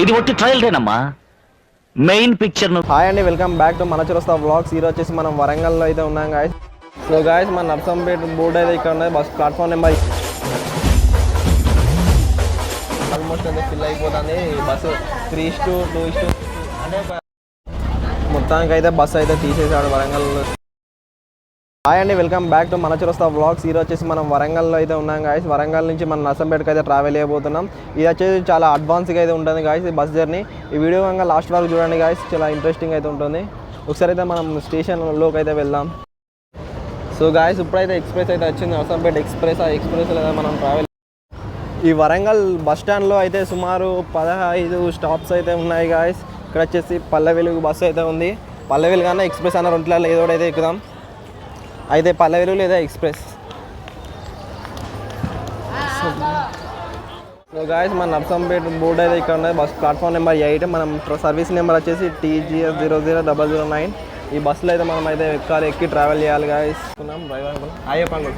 ఇది ఒట్టి ట్రయల్దేనమ్మా మెయిన్ పిక్చర్ హాయ్ అండి వెల్కమ్ బ్యాక్ టు మన చిరస్తా బ్లాగ్స్ ఈరోజు వచ్చేసి మనం వరంగల్లో అయితే ఉన్నాం గాయస్ సో గాయస్ మన నర్సంపేట బోర్డు అయితే ఇక్కడ ఉన్నది బస్ ప్లాట్ఫామ్ నెంబర్ ఆల్మోస్ట్ అయితే ఫిల్ అయిపోతుంది. Bus three two two is అంటే మొత్తానికి అయితే బస్సు అయితే తీసేసాడు వరంగల్ హాయ్ అండి వెల్కమ్ బ్యాక్ టు మన చిరస్తా బ్లాగ్స్ ఈరోజు వచ్చేసి మనం వరంగల్లో అయితే ఉన్నాం గాయస్ వరంగల్ నుంచి మనం నర్సంపేటకి అయితే ట్రావెల్ చేయబోతున్నాం. ఇది వచ్చేసి చాలా అడ్వాన్స్గా అయితే ఉంటుంది గాయస్ ఈ బస్ జర్నీ ఈ వీడియో కనుక లాస్ట్ వరకు చూడండి గాయస్ చాలా ఇంట్రెస్టింగ్ అయితే ఉంటుంది. ఒకసారి అయితే మనం స్టేషన్లోకి అయితే వెళ్దాం. సో గాయస్ ఇప్పుడైతే ఎక్స్ప్రెస్ అయితే వచ్చింది నర్సంపేట ఎక్స్ప్రెస్ ఆ ఎక్స్ప్రెస్ అయితే మనం ట్రావెల్ ఈ వరంగల్ బస్ స్టాండ్లో అయితే సుమారు పదహైదు స్టాప్స్ అయితే ఉన్నాయి గాయస్ ఇక్కడ వచ్చేసి పల్లె వెలుగు బస్సు అయితే ఉంది. పల్లె వెలుగు అన్న ఎక్స్ప్రెస్ అన్న రెంట్లలో ఏదో అయితే ఎక్కుదాం. అయితే పల్లె లేదా ఎక్స్ప్రెస్? సో గాయస్ మన నర్సంపేట బోర్డు అయితే ఇక్కడ ఉన్నది. Bus platform number eight. మనం సర్వీస్ నెంబర్ వచ్చేసి TGS zero zero double zero nine. ఈ బస్సులో అయితే మనం అయితే ఎక్కాలి ఎక్కి ట్రావెల్ చేయాలి గాయస్ డ్రైవర్ అయ్యప్పండు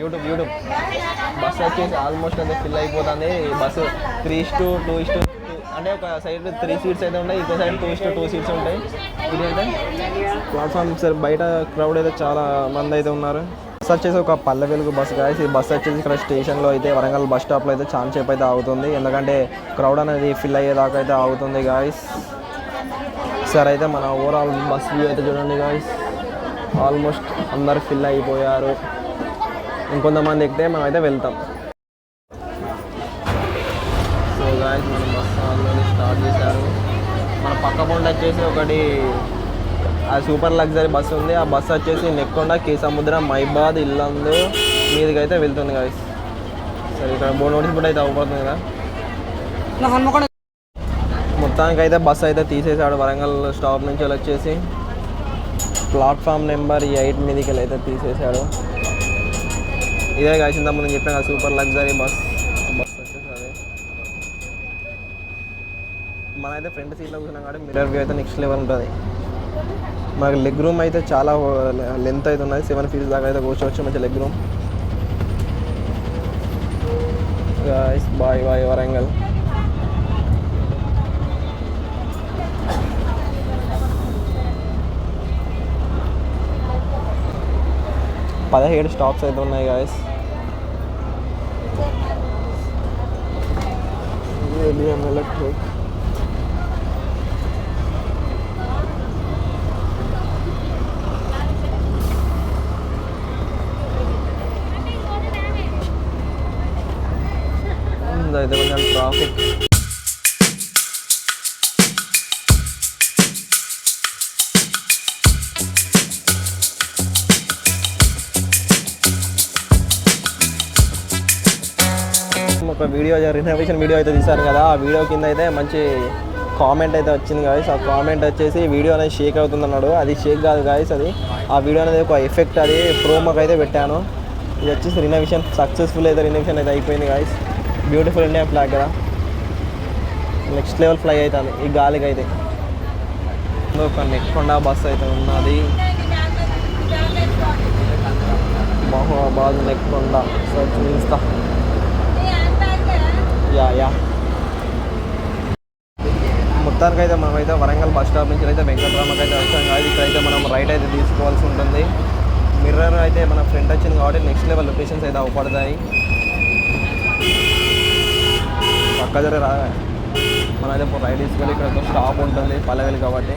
యూట్యూబ్ యూట్యూబ్ బస్ వచ్చేసి ఆల్మోస్ట్ అయితే ఫిల్ అయిపోతుంది. ఈ బస్సు త్రీ టు టూ ఇష్టూ అంటే ఒక సైడ్ త్రీ సీట్స్ అయితే ఉన్నాయి ఇంకో సైడ్ టూ టూ సీట్స్ ఉంటాయి. ఇదేంటే? ప్లాట్ఫామ్ సార్ బయట క్రౌడ్ అయితే చాలా మంది అయితే ఉన్నారు. బస్ వచ్చేసి ఒక పల్లె వెలుగు బస్ గాయస్ ఈ బస్ వచ్చేసి ఇక్కడ స్టేషన్లో అయితే వరంగల్ బస్ స్టాప్లో అయితే చాలా సేపు అయితే ఆగుతుంది. ఎందుకంటే క్రౌడ్ అనేది ఫిల్ అయ్యేదాకా అయితే ఆగుతుంది గాయస్ సరే అయితే మన ఓవరాల్ బస్ వ్యూ అయితే చూడండి గాయస్ ఆల్మోస్ట్ అందరు ఫిల్ అయిపోయారు. ఇంకొంతమంది ఎక్కితే మనం అయితే వెళ్తాం. చేశారు. మన పక్క పొండ వచ్చేసి ఒకటి ఆ సూపర్ లగ్జరీ బస్ ఉంది. ఆ బస్ వచ్చేసి నెక్కొండ కే సముద్రం మైబాద్ ఇల్లందు మీదకి అయితే వెళ్తుంది గాయస్ సరే ఇక్కడ బోర్డు నోటీస్ బోర్డు అయితే అవ్వబడుతుంది కదా? మొత్తానికి అయితే బస్ అయితే తీసేసాడు వరంగల్ స్టాప్ నుంచి వెళ్ళి వచ్చేసి. ప్లాట్ఫామ్ నెంబర్ ఎయిట్ మీదకి వెళ్ళి అయితే తీసేసాడు ఇదే కాదు ఇంత ముందు చెప్పాను కదా సూపర్ లగ్జరీ బస్ వచ్చేసి అదే మనైతే ఫ్రంట్ సీట్లో కూర్చున్నాం కాబట్టి మిర్రర్ వ్యూ అయితే నెక్స్ట్ లెవెల్ ఉంటుంది. మాకు లెగ్ రూమ్ అయితే చాలా లెంత్ అయితే ఉన్నది. సెవెన్ ఫీట్స్ దాకా అయితే కూర్చోవచ్చు. మంచి leg room bye bye Warangal. పదిహేడు స్టాప్స్ అయితే ఉన్నాయి గాయస్ ఎలక్ట్రిక్ అయితే కొంచెం ట్రాఫిక్ ఒక వీడియో రినోవేషన్ వీడియో అయితే తీశారు కదా. ఆ వీడియో కింద అయితే మంచి కామెంట్ అయితే వచ్చింది గాయస్ ఆ కామెంట్ వచ్చేసి వీడియో అనేది షేక్ అవుతుంది అన్నాడు అది షేక్ కాదు గాయస్ అది ఆ వీడియో అనేది ఒక ఎఫెక్ట్ అది. ప్రోమోకి అయితే పెట్టాను. ఇది వచ్చేసి రినోవేషన్ సక్సెస్ఫుల్ అయితే రినోవేషన్ అయితే అయిపోయింది గాయస్ బ్యూటిఫుల్ ఇండియా ఫ్లాగ్ కదా. నెక్స్ట్ లెవెల్ ఫ్లై అవుతుంది. ఈ గాలికి అయితే ఒక నెక్కొండ బస్ అయితే ఉన్నది. మహోబాద్ నెక్కొండ సో చూస్తా యా యా మొత్తానికి అయితే మనం అయితే వరంగల్ బస్ స్టాప్ నుంచి అయితే వెంకటరామకి అయితే వచ్చాం. కాదు ఇక్కడైతే మనం రైట్ అయితే తీసుకోవాల్సి ఉంటుంది. మిర్రర్ అయితే మన ఫ్రెండ్ వచ్చింది కాబట్టి నెక్స్ట్ లెవెల్ లొకేషన్స్ అయితే అవపడతాయి. పక్క జర రాదా మన అయితే రైడ్ తీసుకెళ్ళి ఇక్కడ ఒక స్టాప్ ఉంటుంది పల్లెలు కాబట్టి.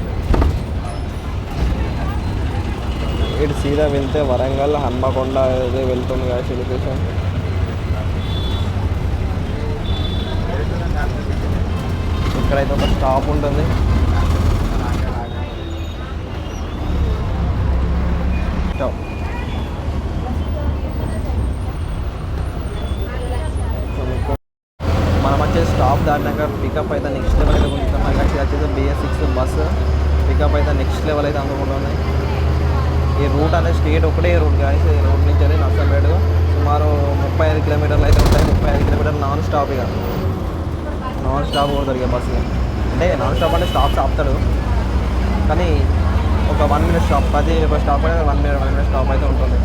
ఇటు సీదా వెళ్తే వరంగల్ హన్మకొండ అదే వెళ్తుంది కదా లొకేషన్ ఇక్కడైతే ఒక స్టాప్ ఉంటుంది. స్టాప్ మనం వచ్చేసి స్టాప్ దాటినాక పికప్ అయితే నెక్స్ట్ లెవెల్ అయితే కొంచెం నాకు వచ్చి వచ్చేసి బిఎస్ సిక్స్ బస్సు పికప్ అయితే నెక్స్ట్ లెవెల్ అయితే అందుకుంటున్నాయి ఈ రూట్ అనేది స్టేట్ ఒకటే రూట్ కానీ ఈ రూట్ నుంచి అది నర్సంపేట సుమారు ముప్పై ఐదు కిలోమీటర్లు అయితే ఉంటాయి. ముప్పై ఐదు కిలోమీటర్లు నాన్ స్టాప్ ఇక. నాన్ స్టాప్ కూడా దొరికే బస్సు అంటే నాన్ స్టాప్ అంటే స్టాప్స్ ఆపుతాడు. కానీ ఒక వన్ మినిట్ స్టాప్ ప్రతి ఒక స్టాప్ అయితే one minute one minute stop అయితే ఉంటుంది.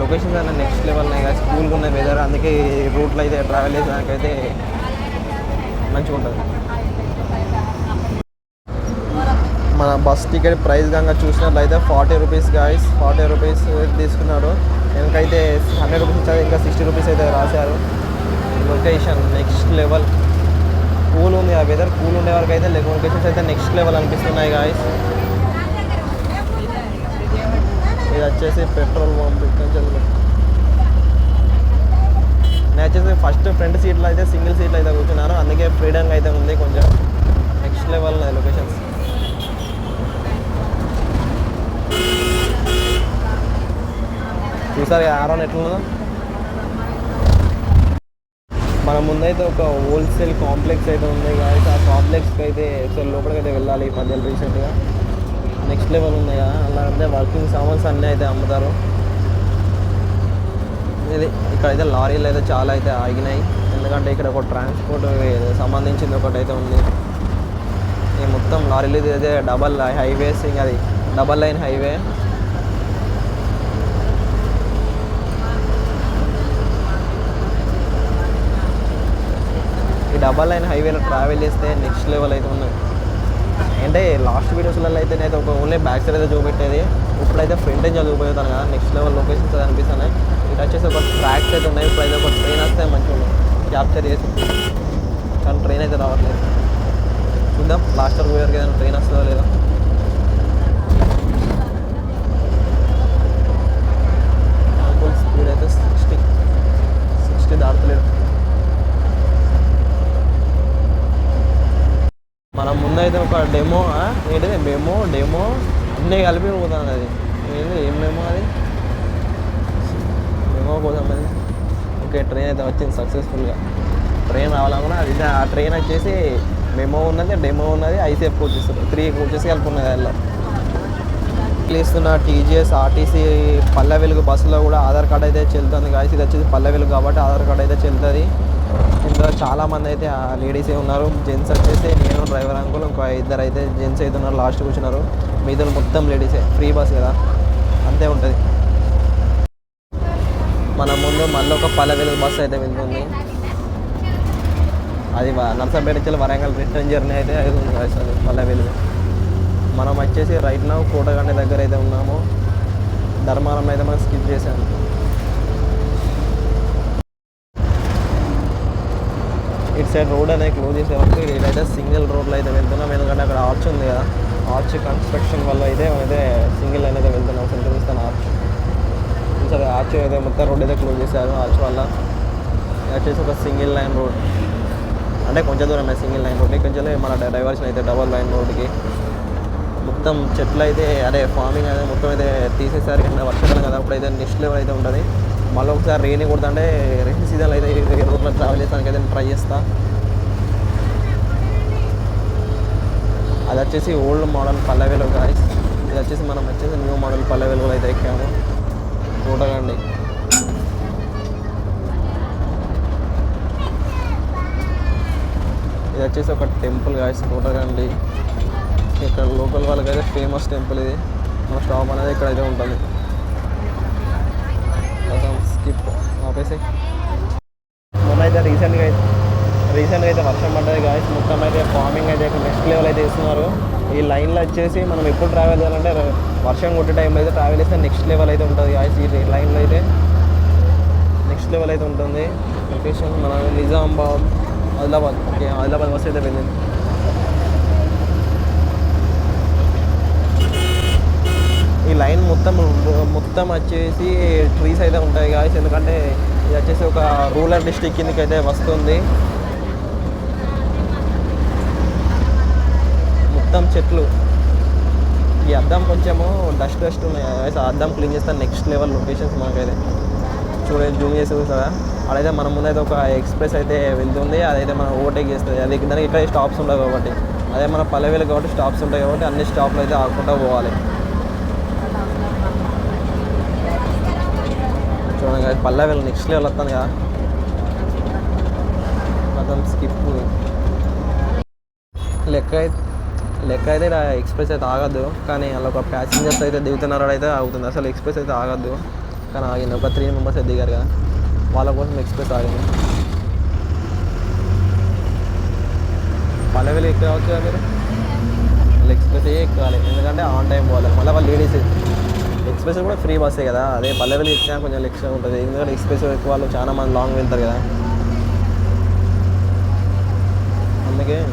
లొకేషన్స్ అన్న నెక్స్ట్ లెవెల్ ఉన్నాయి కదా కూల్గా ఉన్నాయి వెదర్ అందుకే రూట్లో అయితే ట్రావెల్ చేసేదానికైతే మంచిగా ఉంటుంది. మన బస్ టికెట్ ప్రైస్ కనుక చూసినట్లయితే forty rupees guys forty rupees తీసుకున్నారు. వెనకైతే హండ్రెడ్ రూపీస్ ఇచ్చారు ఇంకా సిక్స్టీ రూపీస్ అయితే రాశారు. లొకేషన్ నెక్స్ట్ లెవెల్ కూల్ ఉంది ఆ వెదర్ కూల్ ఉండే వరకు అయితే లొకేషన్స్ అయితే నెక్స్ట్ లెవెల్ అనిపిస్తున్నాయి గాయస్ ఇది వచ్చేసి పెట్రోల్ పంప్ ఇక్కడ నేను వచ్చేసి ఫస్ట్ ఫ్రంట్ సీట్లో అయితే సింగిల్ సీట్లో అయితే కూర్చున్నాను. అందుకే ఫ్రీడమ్ అయితే ఉంది కొంచెం నెక్స్ట్ లెవెల్ లొకేషన్స్ చూసారు ఆరోన్ ఎట్లున్నదో మన ముందైతే ఒక హోల్సేల్ కాంప్లెక్స్ అయితే ఉంది. కాబట్టి ఆ కాంప్లెక్స్కి అయితే ఒకసారి లోపలికి అయితే వెళ్ళాలి ఈ మధ్యలో రీసెంట్గా నెక్స్ట్ లెవెల్ ఉంది కదా అలా అంటే వర్కింగ్ సామాన్స్ అన్నీ అయితే అమ్ముతారు. ఇది ఇక్కడైతే లారీలు అయితే చాలా అయితే ఆగినాయి. ఎందుకంటే ఇక్కడ ఒక ట్రాన్స్పోర్ట్ సంబంధించింది ఒకటి అయితే ఉంది. ఈ మొత్తం లారీలు అయితే డబల్ హైవేస్ ఇంకా అది. Double line highway. ఈ డబల్ లైన్ హైవేలో ట్రావెల్ చేస్తే నెక్స్ట్ లెవెల్ అయితే ఉన్నాయి అంటే లాస్ట్ వీడియోస్లలో అయితే నేను ఒక ఓన్లీ బ్యాక్ సైడ్ అయితే చూపెట్టేది. ఇప్పుడైతే ఫ్రంట్ ఏం చూపెడతాను కదా నెక్స్ట్ లెవెల్ లొకేషన్స్ అయితే అనిపిస్తున్నాయి. ఇటు వచ్చేసి ఒక ట్రాక్స్ అయితే ఉన్నాయి. ఇప్పుడైతే ఒక ట్రైన్ వస్తే మంచిగా క్యాప్చర్ చేసి కానీ ట్రైన్ అయితే రావట్లేదు. చూద్దాం లాస్ట్ వరకు పోయారు ఏదైనా ట్రైన్ వస్తుందో లేదో. స్పీడ్ అయితే సిక్స్టీ సిక్స్టీ దాటలేదు. మనం ముందైతే ఒక డెమో ఏంటిది? మెమో డెమో అన్నీ కలిపి పోతాను అది. ఏంటి ఏం మేమో అది? మెమో కోసం అది. ఓకే ట్రైన్ అయితే వచ్చింది సక్సెస్ఫుల్గా ట్రైన్ రావాలనుకున్నా అది ఆ ట్రైన్ వచ్చేసి మెమో ఉన్నది డెమో ఉన్నది ఐసీఎఫ్ కోచెస్ త్రీ కోచెస్ కలిపి ఉన్నది అందులో ఇస్తున్న టీజీఎస్ ఆర్టీసీ పల్లె వెలుగు బస్సులో కూడా ఆధార్ కార్డ్ అయితే చెల్లుతుంది కాదు ఇది వచ్చేసి పల్లె వెలుగు కాబట్టి ఆధార్ కార్డ్ అయితే చెల్లుతుంది. ఇందులో చాలా మంది అయితే లేడీసే ఉన్నారు. జెంట్స్ వచ్చేసి నేను డ్రైవర్ అంకుల్ ఇంకో ఇద్దరు అయితే జెంట్స్ అయితే ఉన్నారు. లాస్ట్ కూర్చున్నారు. మిగతా మొత్తం లేడీసే ఫ్రీ బస్ కదా. అంతే ఉంటుంది. మన ముందు మళ్ళీ ఒక పల్లె బస్సు అయితే వెళ్తుంది. అది నర్సంపేట నుంచి వరంగల్ రిటర్న్ జర్నీ అయితే అవుతుంది guys వెలుగు మనం వచ్చేసి రైట్ నా కోటగండి దగ్గర అయితే ఉన్నాము. ధర్మారం అయితే మనం స్కిప్ చేసాము ఇటు సైడ్ రోడ్ అనేది క్లోజ్ చేసే వరకు ఇదైతే సింగిల్ రోడ్లో అయితే వెళ్తున్నాం ఎందుకంటే అక్కడ ఆర్చ్ ఉంది కదా. ఆర్చ్ కన్స్ట్రక్షన్ వల్ల అయితే అయితే సింగిల్ లైన్ అయితే వెళ్తున్నాం సెంటర్ ఇస్తాను ఆర్చ్ సరే ఆర్చ్ అయితే మొత్తం రోడ్ అయితే క్లోజ్ చేశారు ఆర్చ్ వల్ల. వచ్చేసి ఒక సింగిల్ లైన్ రోడ్ అంటే కొంచెం దూరమే సింగిల్ లైన్ రోడ్ కొంచెం మన డైవర్షన్ అయితే డబల్ లైన్ రోడ్కి మొత్తం చెట్లు అయితే అదే ఫార్మింగ్ అయితే మొత్తం అయితే తీసేసారు కింద వర్షాకాలం కదా అప్పుడైతే నెక్స్ట్ లెవెల్ అయితే ఉంటుంది. మళ్ళీ ఒకసారి రెయిన్ కొడుతుంటే రెయిన్ సీజన్లో అయితే ఈ రోడ్లో ట్రావెల్ చేస్తానికి అయితే ట్రై చేస్తాను అది వచ్చేసి ఓల్డ్ మోడల్ పల్లెవేలు గాయస్ ఇది వచ్చేసి మనం వచ్చేసి న్యూ మోడల్ పల్లెవేలు అయితే ఎక్కాము. చూడకండి ఇది వచ్చేసి ఒక టెంపుల్ గాయస్ చూడకండి ఇక్కడ లోకల్ వాళ్ళకైతే ఫేమస్ టెంపుల్ ఇది. మన స్టాప్ అనేది ఇక్కడైతే ఉంటుంది. స్కిప్ ఆపేసి. మొన్న అయితే రీసెంట్గా అయితే రీసెంట్గా అయితే వర్షం పడ్డది గాయస్ మొత్తం అయితే ఫార్మింగ్ అయితే నెక్స్ట్ లెవెల్ అయితే ఇస్తున్నారు ఈ లైన్లో వచ్చేసి మనం ఎప్పుడు ట్రావెల్ చేయాలంటే వర్షం కొట్టే టైంలో అయితే ట్రావెల్ చేస్తే నెక్స్ట్ లెవెల్ అయితే ఉంటుంది గాయస్ ఈ లైన్లో అయితే నెక్స్ట్ లెవెల్ అయితే ఉంటుంది. లొకేషన్ మన నిజామాబాద్ ఆదిలాబాద్ ఓకే ఆదిలాబాద్ బస్ అయితే వెళ్ళింది. ఈ లైన్ మొత్తం మొత్తం వచ్చేసి ట్రీస్ అయితే ఉంటాయి గాయస్ ఎందుకంటే ఇది వచ్చేసి ఒక రూరల్ డిస్టిక్ కిందకి అయితే వస్తుంది. అద్దం చెట్లు. ఈ అద్దం కొంచెము డస్ట్ డస్ట్ ఉన్నాయి. ఆ అద్దం క్లీన్ చేస్తే నెక్స్ట్ లెవెల్ లొకేషన్స్ మనకైతే చూడండి జూమ్ చేసి కదా అదైతే మన ముందైతే ఒక ఎక్స్ప్రెస్ అయితే వెళ్తుంది. అదైతే మనం ఓవర్టేక్ చేస్తుంది. అది దానికి ఇక్కడ స్టాప్స్ ఉండవు కాబట్టి. అదే మన పల్లెవేలు కాబట్టి స్టాప్స్ ఉంటాయి కాబట్టి అన్ని స్టాప్లు అయితే ఆకుండా పోవాలి. చూడండి పల్లెవేలు నెక్స్ట్ లెవెల్ వస్తాను కదా. మొత్తం స్కిప్ లెక్క అయితే లెక్క అయితే ఇలా ఎక్స్ప్రెస్ అయితే ఆగద్దు. కానీ అలా ఒక ప్యాసింజర్స్ అయితే దిగుతున్నారు అయితే ఆగుతుంది. అసలు ఎక్స్ప్రెస్ అయితే ఆగద్దు. కానీ ఆగింది. ఒక త్రీ మెంబర్స్ అయితే దిగారు కదా. వాళ్ళ కోసం ఎక్స్ప్రెస్ ఆగింది. పల్లెవేలు ఎక్కవచ్చు కదా మీరు? వాళ్ళు ఎక్స్ప్రెస్ ఎక్కాలి. ఎందుకంటే ఆన్ టైం పోవాలి. మళ్ళీ వాళ్ళు లేడీస్ ఎక్స్ప్రెస్ కూడా ఫ్రీ బస్సే కదా. అదే పల్లెవేలు ఎక్కినా కొంచెం ఎక్స్ట్రా ఉంటుంది. ఎందుకంటే ఎక్స్ప్రెస్ ఎక్కువ వాళ్ళు చాలా మంది లాంగ్ వెళ్తారు కదా. అందుకే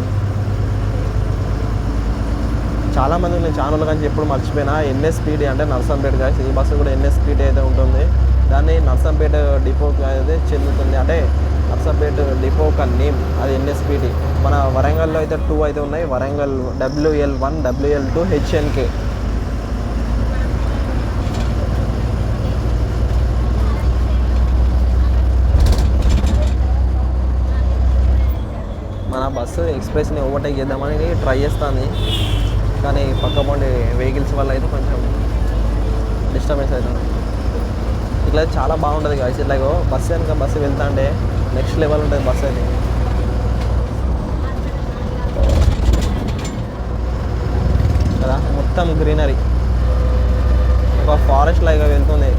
చాలా మంది నేను ఛానల్ కానీ ఎప్పుడు మర్చిపోయినా ఎన్ఎస్పీడీ అంటే నర్సంపేట గాయస్ ఈ బస్సు కూడా ఎన్ఎస్పీడీ అయితే ఉంటుంది. దాన్ని నర్సంపేట డిపోకి అయితే చెందుతుంది. అంటే నర్సంపేట డిపో ఒక నేమ్ అది ఎన్ఎస్పీటీ మన వరంగల్లో అయితే టూ అయితే ఉన్నాయి. Warangal WL one WL two HNK. మన బస్సు ఎక్స్ప్రెస్ని ఓవర్టేక్ చేద్దామని ట్రై చేస్తాను కానీ పక్క పండి వెహికల్స్ వల్ల అయితే కొంచెం డిస్టర్బెన్స్ అవుతుంది. ఇట్లా చాలా బాగుంటుంది కాదు ఇట్లా బస్సు కనుక బస్సు వెళ్తా అంటే నెక్స్ట్ లెవెల్ ఉంటుంది బస్సు అయితే. కదా మొత్తం గ్రీనరీ ఒక ఫారెస్ట్ లాగా వెళ్తుంది.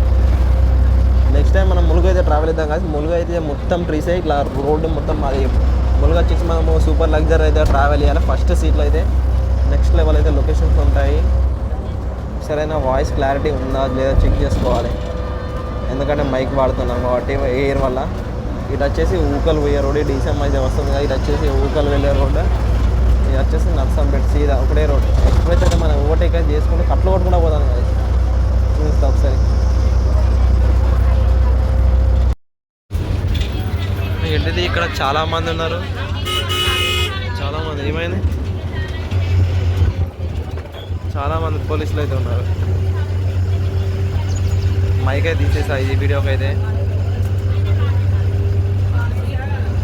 నెక్స్ట్ టైం మనం ములుగు అయితే ట్రావెల్ చేద్దాం కానీ ములుగు అయితే మొత్తం ట్రీస్ ఇట్లా రోడ్డు మొత్తం అది ములుగు వచ్చేసి మనము సూపర్ లగ్జరీ అయితే ట్రావెల్ చేయాలి. ఫస్ట్ సీట్లో అయితే నెక్స్ట్ లెవెల్ అయితే లొకేషన్స్ ఉంటాయి. సరైన వాయిస్ క్లారిటీ ఉందా లేదా చెక్ చేసుకోవాలి. ఎందుకంటే మైక్ వాడుతున్నాం కాబట్టి ఎయిర్ వల్ల. ఇటు వచ్చేసి ఊకలు పోయే రోడ్ డీసెం అయితే వస్తుంది కదా ఇటు వచ్చేసి ఊకలు వెళ్ళే రోడ్ ఇది వచ్చేసి నర్సంపేట సీదా ఒకటే రోడ్ ఎప్పుడైతే మనం ఓవర్టేక్ అయితే చేసుకుంటే కట్లు కొట్టుకుండా పోతాం కదా. చూస్తా ఒకసారి. ఏంటిది? ఇక్కడ చాలామంది ఉన్నారు. చాలామంది ఏమైంది? చాలా మంది పోలీసులు అయితే ఉన్నారు. మైక్ అయితే తీసేసా ఈ వీడియోకి అయితే.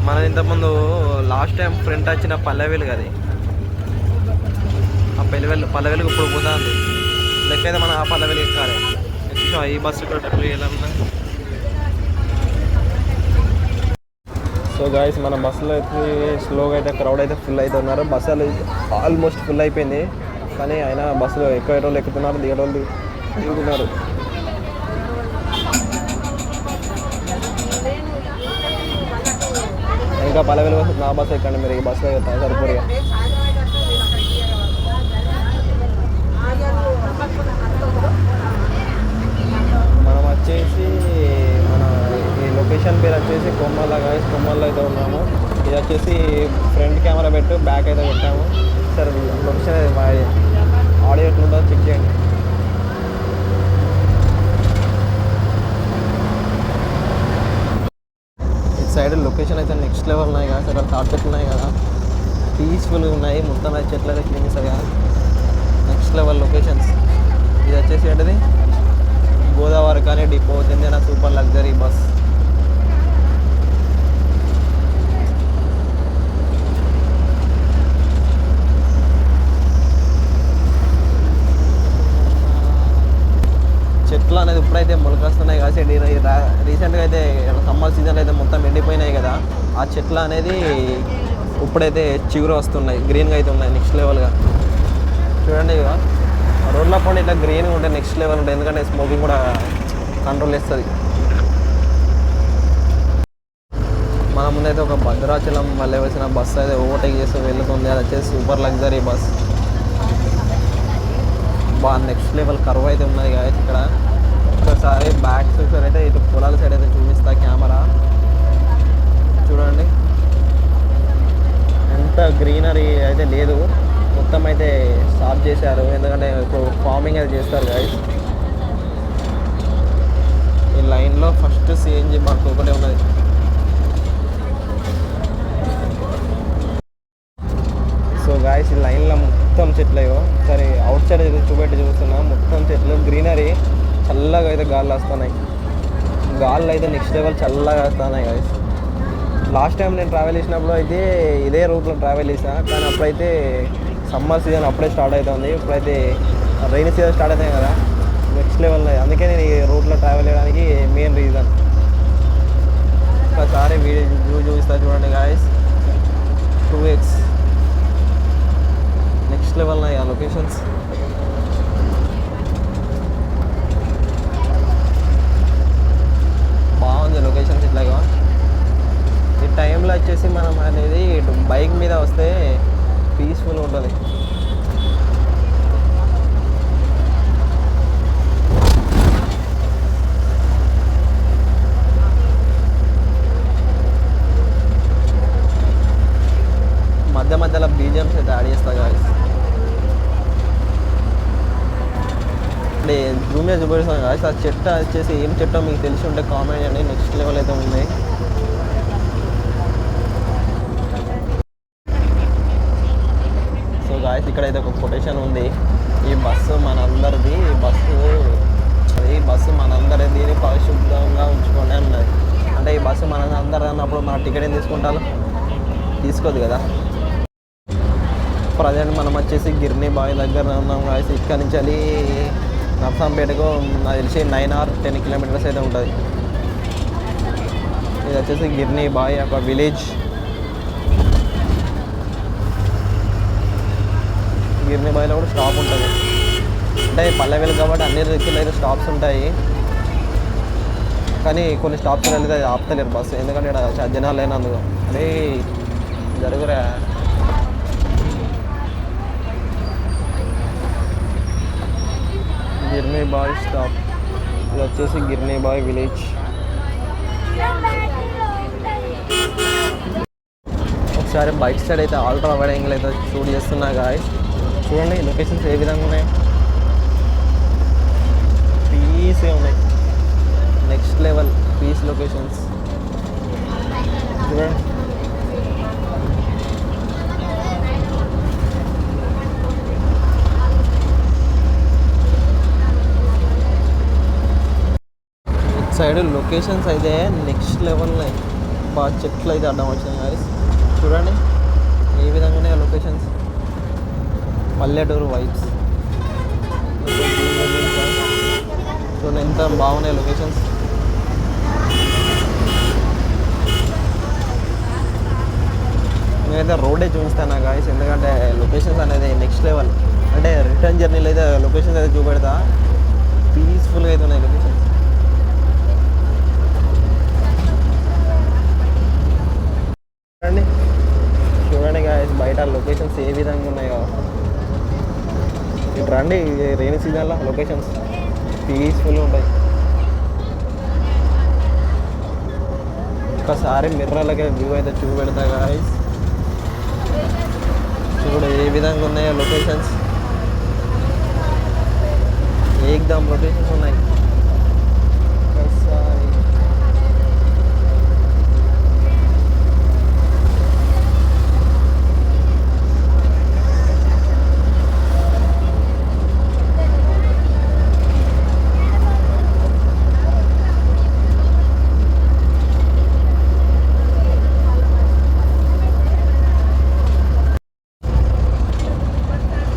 మనం ఇంతకుముందు లాస్ట్ టైం ఫ్రంట్ వచ్చిన పల్లెవేలు కదా. ఆ పల్లెవేలు పల్లెవేలుకి ఇప్పుడు పోతా ఉంది. లెక్క అయితే మనం ఆ పల్లెవేలు ఎక్కాలి. చూసాం ఈ బస్సు కూడా డబ్బులు వెళ్ళాలన్నా సో గాయస్ మన బస్సులో అయితే స్లోగా అయితే క్రౌడ్ అయితే ఫుల్ అయితే ఉన్నారు. బస్సులు ఆల్మోస్ట్ ఫుల్ అయిపోయింది. కానీ అయినా బస్సులో ఎక్కువ ఎక్కేటోళ్ళు ఎక్కుతున్నారు దిగేటోళ్ళు దిగుతున్నారు. ఇంకా పలవేలు బస్సు నా బస్సు ఎక్కండి మీరు ఈ బస్సులో వెళ్తాను సరిపోరుగా మనం వచ్చేసి మన ఈ లొకేషన్ పేరు వచ్చేసి కొమ్మల్ల గాయస్ కొమ్మల్లో అయితే ఉన్నాము. ఇది వచ్చేసి ఫ్రంట్ కెమెరా పెట్టు బ్యాక్ అయితే పెట్టాము. సరే లొకేషన్ ఆడియో ఎట్లుందో చెక్ చేయండి. ఇటు సైడ్ లొకేషన్ అయితే నెక్స్ట్ లెవెల్ ఉన్నాయి కదా అక్కడ తాటి చెట్లు ఉన్నాయి కదా. పీస్ఫుల్గా ఉన్నాయి మొత్తం అయితే చెట్లు కదా నెక్స్ట్ లెవెల్ లొకేషన్స్. ఇది వచ్చేసి ఏంటిది? గోదావరి కానీ డిపో చెందిన సూపర్ లగ్జరీ బస్ చెట్లు అనేది ఇప్పుడైతే మొలకొస్తున్నాయి కాబట్టి రీసెంట్గా అయితే సమ్మర్ సీజన్ అయితే మొత్తం ఎండిపోయినాయి కదా. ఆ చెట్లు అనేది ఇప్పుడైతే చిగురు వస్తున్నాయి. గ్రీన్గా అయితే ఉన్నాయి నెక్స్ట్ లెవెల్గా చూడండి ఇక రోడ్ల పండు ఇట్లా గ్రీన్గా ఉంటే నెక్స్ట్ లెవెల్ ఉంటుంది ఎందుకంటే స్మోకింగ్ కూడా కంట్రోల్ చేస్తుంది. మన ముందైతే ఒక భద్రాచలం మళ్ళీ వచ్చిన బస్సు అయితే ఓవర్టేక్ చేస్తూ వెళ్తుంది. అది వచ్చేసి సూపర్ లగ్జరీ బస్ బా నెక్స్ట్ లెవెల్ కర్వ్ అయితే ఉన్నది కదా ఇక్కడ. ఒకసారి బ్యాక్ సైడ్ అయితే ఇటు పొలాల సైడ్ అయితే చూపిస్తా కెమెరా చూడండి. ఎంత గ్రీనరీ అయితే లేదు. మొత్తం అయితే స్టాప్ చేశారు. ఎందుకంటే ఇప్పుడు ఫార్మింగ్ అయితే చేస్తారు గాయస్ ఈ లైన్లో ఫస్ట్ సిఎన్జి మాకు ఒకటే ఉన్నది. సో గాయస్ ఈ లైన్లో మొత్తం చెట్లయో సరే అవుట్ సైడ్ చూపెట్టి చూస్తున్నా మొత్తం చెట్లు గ్రీనరీ చల్లగా అయితే గాలి వస్తున్నాయి గాల్లో అయితే నెక్స్ట్ లెవెల్ చల్లగా వస్తున్నాయి గాయస్ లాస్ట్ టైం నేను ట్రావెల్ చేసినప్పుడు అయితే ఇదే రూట్లో ట్రావెల్ చేసాను కానీ అప్పుడైతే సమ్మర్ సీజన్ అప్పుడే స్టార్ట్ అవుతుంది ఇప్పుడైతే రైనీ సీజన్ స్టార్ట్ అవుతాయి కదా నెక్స్ట్ లెవెల్ అందుకే నేను ఈ రూట్లో ట్రావెల్ చేయడానికి మెయిన్ రీజన్ ఒకసారి వీడియో వ్యూ చూపిస్తా చూడండి guys two X next level ఉన్నాయి ఆ లొకేషన్స్ వచ్చేసి మనం అనేది బైక్ మీద వస్తే పీస్ఫుల్ ఉంటుంది. మధ్య మధ్యలో బీజిఎంస్ అయితే యాడ్ చేస్తా guys. అంటే జూమ్ మీద చూపిస్తాను గాయస్ ఆ చెట్టు వచ్చేసి ఏం చెట్టో మీకు తెలిసి ఉంటే కామెంట్ చేయండి. నెక్స్ట్ లెవెల్ అయితే ఉంది సో గాయస్ ఇక్కడైతే ఒక కొటేషన్ ఉంది. ఈ బస్సు మనందరిది ఈ బస్సు ఈ బస్సు మనందరిది దీన్ని పరిశుభ్రంగా ఉంచుకోండి అన్నది అంటే ఈ బస్సు మన అందరు అన్నప్పుడు మన టికెట్ ఏం తీసుకుంటారు? తీసుకోదు కదా. ప్రజెంట్ మనం వచ్చేసి గిర్ని బాయ్ దగ్గర ఉన్నాం గాయస్ ఇక్కడ నుంచి వెళ్ళి నర్సంపేటకు నాకు తెలిసి నైన్ ఆర్ టెన్ కిలోమీటర్స్ అయితే ఉంటుంది. ఇది వచ్చేసి గిర్ని బాయ్ ఒక విలేజ్ గిర్ని బాయ్లో కూడా స్టాప్ ఉంటుంది. అంటే పల్లెవేలు కాబట్టి అన్ని దిక్కులు అయితే స్టాప్స్ ఉంటాయి. కానీ కొన్ని స్టాప్స్ వెళ్తే ఆపుతలేరు బస్సు. ఎందుకంటే ఇక్కడ జనాలు లేనందుకు. అదే జరుగురా. గిర్నీ బాయ్ స్టాప్. ఇది వచ్చేసి గిర్నీ బాయ్ విలేజ్. ఒకసారి బైక్ సైడ్ అయితే ఆల్ట్రా వైడ్ యాంగిల్ అయితే షూట్ చేస్తున్నా గాయస్ చూడండి లొకేషన్స్ ఏ విధంగా ఉన్నాయి. పీసే ఉన్నాయి. నెక్స్ట్ లెవెల్ పీస్ లొకేషన్స్ చూడండి. సైడ్ లొకేషన్స్ అయితే నెక్స్ట్ లెవెల్ బాగా చెట్లు అయితే అడ్డం వచ్చినాయి చూడండి ఏ విధంగా ఉన్నాయి లొకేషన్స్ పల్లెటూరు వైబ్స్ చూడండి ఎంత బాగున్నాయి లొకేషన్స్ నేనైతే రోడే చూపిస్తాను గాయస్ ఎందుకంటే లొకేషన్స్ అనేది నెక్స్ట్ లెవెల్ అంటే రిటర్న్ జర్నీలో అయితే లొకేషన్స్ అయితే చూపెడతా. పీస్ఫుల్గా అయితే ఉన్నాయి లొకేషన్స్ చూడండి. చూడండి గాయస్ బయట లొకేషన్స్ ఏ విధంగా ఉన్నాయో. రండి రెయిన్ సీజన్లో లొకేషన్స్. పీస్ఫుల్గా ఉంటాయి. ఒకసారి మిర్రర్లకి వ్యూ అయితే చూపెడతా గాయస్ చూడు ఏ విధంగా ఉన్నాయో లొకేషన్స్. ఏకదమ్ లొకేషన్స్ ఉన్నాయి ఒకసారి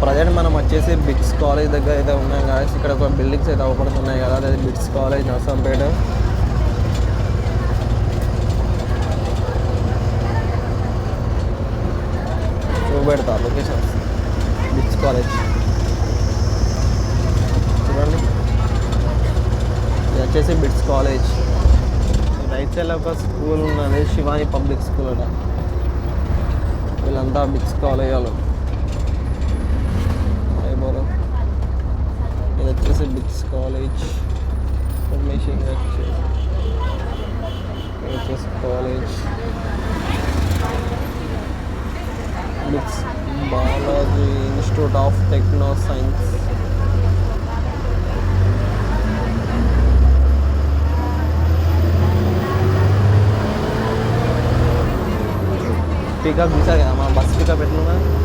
ప్రజెంట్ మనం వచ్చేసి బిట్స్ కాలేజ్ దగ్గర అయితే ఉన్నాం కదా ఇక్కడ ఒక బిల్డింగ్స్ అయితే అవపడుతున్నాయి కదా. అదే బిట్స్ కాలేజ్ నర్సంపేట చూపెడతా లొకేషన్ బిట్స్ కాలేజ్ చూడండి. ఇది వచ్చేసి బిట్స్ కాలేజ్ రైట్ సైడ్లో ఒక స్కూల్ ఉన్నది శివాని పబ్లిక్ స్కూల్ అట. వీళ్ళంతా బిట్స్ కాలేజ్ వాళ్ళు. Elizabeth's College Formation Lecture HS College. Bits Biology Institute of Techno Science pickup दूसरा क्या? हमारा बस पिकअप इतना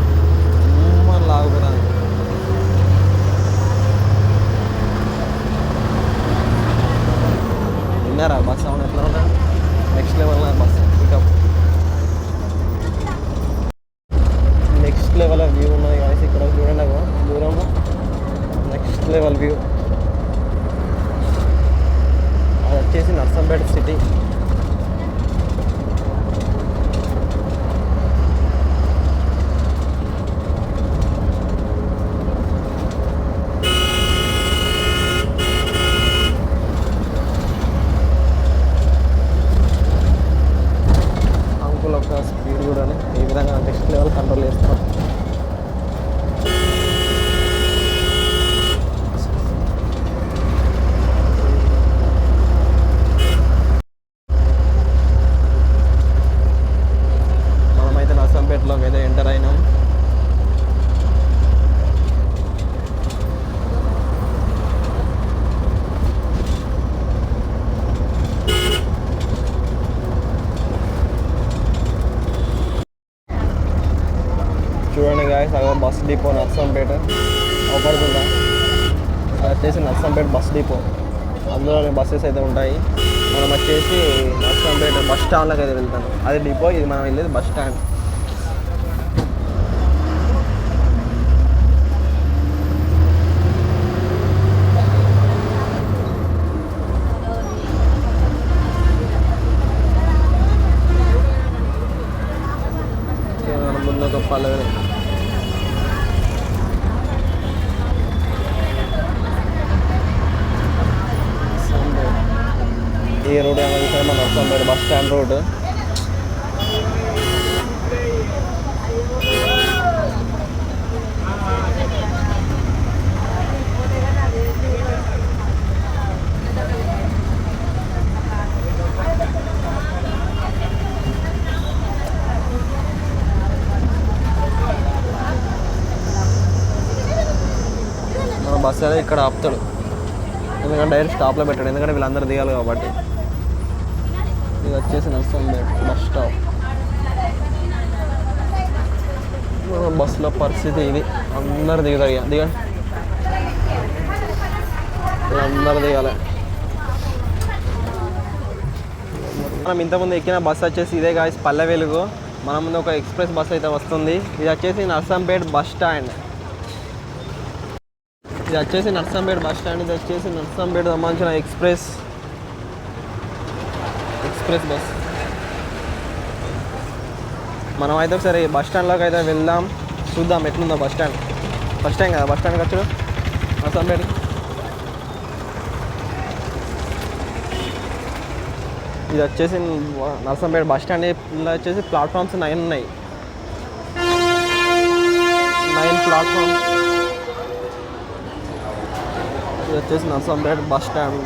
విన్నారా బస్ సౌండ్ ఎట్లా ఉన్నా next level bus pickup next level view ఉన్నది కాసి ఇక్కడ చూడండి అగో దూరంలో నెక్స్ట్ లెవెల్ వ్యూ అది వచ్చేసి నర్సంపేట సిటీ అంకుల్ ఒక డిపో నర్సంపేట. అవపడుతుందా ఇక్కడ వచ్చేసి నర్సంపేట బస్ డిపో అందులో బస్సెస్ అయితే ఉంటాయి. మనం వచ్చేసి నర్సంపేట బస్ స్టాండ్లోకి అయితే వెళ్తాం. అది డిపో ఇది మనం వెళ్ళేది బస్ స్టాండ్ మన ముందు ఒక పల్లె ఈ రోడ్ ఏమైనా మన నర్సంపేట బస్ స్టాండ్ రోడ్ మన బస్ అనేది ఇక్కడ ఆపుతాడు ఎందుకంటే డైరెక్ట్ స్టాప్లో పెట్టాడు ఎందుకంటే వీళ్ళందరూ దిగాలి కాబట్టి ఇది వచ్చేసి నర్సంపేట బస్ స్టాప్ బస్సులో పరిస్థితి ఇది అందరు దిగుతారు ఇక దిగండి అందరు దిగాలి మనం ఇంతకుముందు ఎక్కిన బస్సు వచ్చేసి ఇదే కాదు పల్లె వెలుగు మన ముందు ఒక ఎక్స్ప్రెస్ బస్సు అయితే వస్తుంది. ఇది వచ్చేసి నర్సంపేట్ బస్ స్టాండ్. ఇది వచ్చేసి నర్సంపేట బస్ స్టాండ్. ఇది వచ్చేసి నర్సంపేట సంబంధించిన ఎక్స్ప్రెస్. ఎక్స్ప్రెస్ బస్ మనం అయితే ఒకసారి బస్ స్టాండ్లోకి అయితే వెళ్దాం. చూద్దాం ఎట్లుందో బస్ స్టాండ్ ఫస్ట్ టైం కదా బస్ స్టాండ్కి వచ్చాడు అసంబేడి ఇది వచ్చేసి నరసంపేట బస్ స్టాండ్ వచ్చేసి ప్లాట్ఫామ్స్ నైన్ ఉన్నాయి. నైన్ ప్లాట్ఫామ్స్ ఇది వచ్చేసి నరసంపేట బస్ స్టాండ్